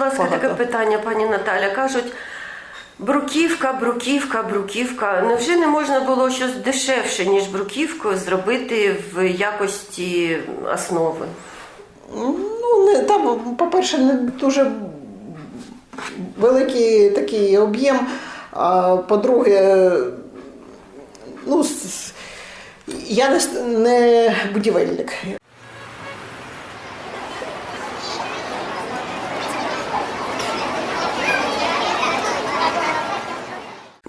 будь ласка, багато. таке питання, пані Наталя. Кажуть, бруківка, бруківка, бруківка. Невже не можна було щось дешевше, ніж бруківку, зробити в якості основи? Ну, не, там, по-перше, не дуже великий такий об'єм, а по-друге, ну, я не, не будівельник.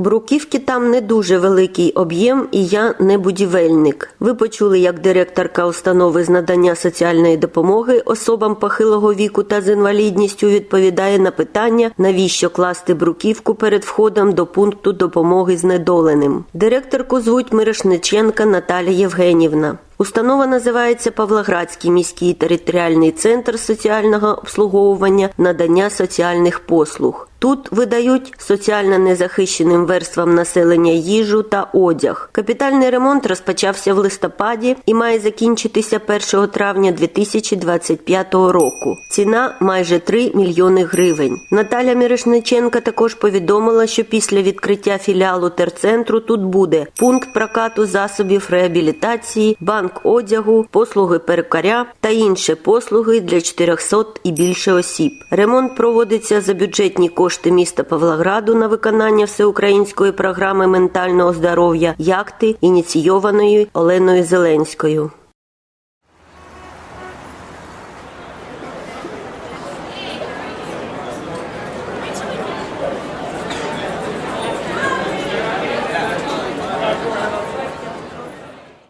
Бруківки там не дуже великий об'єм, і я не будівельник. Ви почули, як директорка установи з надання соціальної допомоги особам похилого віку та з інвалідністю відповідає на питання, навіщо класти бруківку перед входом до пункту допомоги знедоленим. Директорку звуть Мирошниченка Наталія Євгенівна. Установа називається Павлоградський міський територіальний центр соціального обслуговування надання соціальних послуг. Тут видають соціально незахищеним верствам населення їжу та одяг. Капітальний ремонт розпочався в листопаді і має закінчитися 1 травня 2025 року. Ціна майже 3 мільйони гривень. Наталя Мірошниченка також повідомила, що після відкриття філіалу терцентру тут буде пункт прокату засобів реабілітації, банк одягу, послуги перукаря та інші послуги для 400 і більше осіб. Ремонт проводиться за бюджетні кошти міста Павлограду на виконання всеукраїнської програми ментального здоров'я Якти, ініційованої Оленою Зеленською.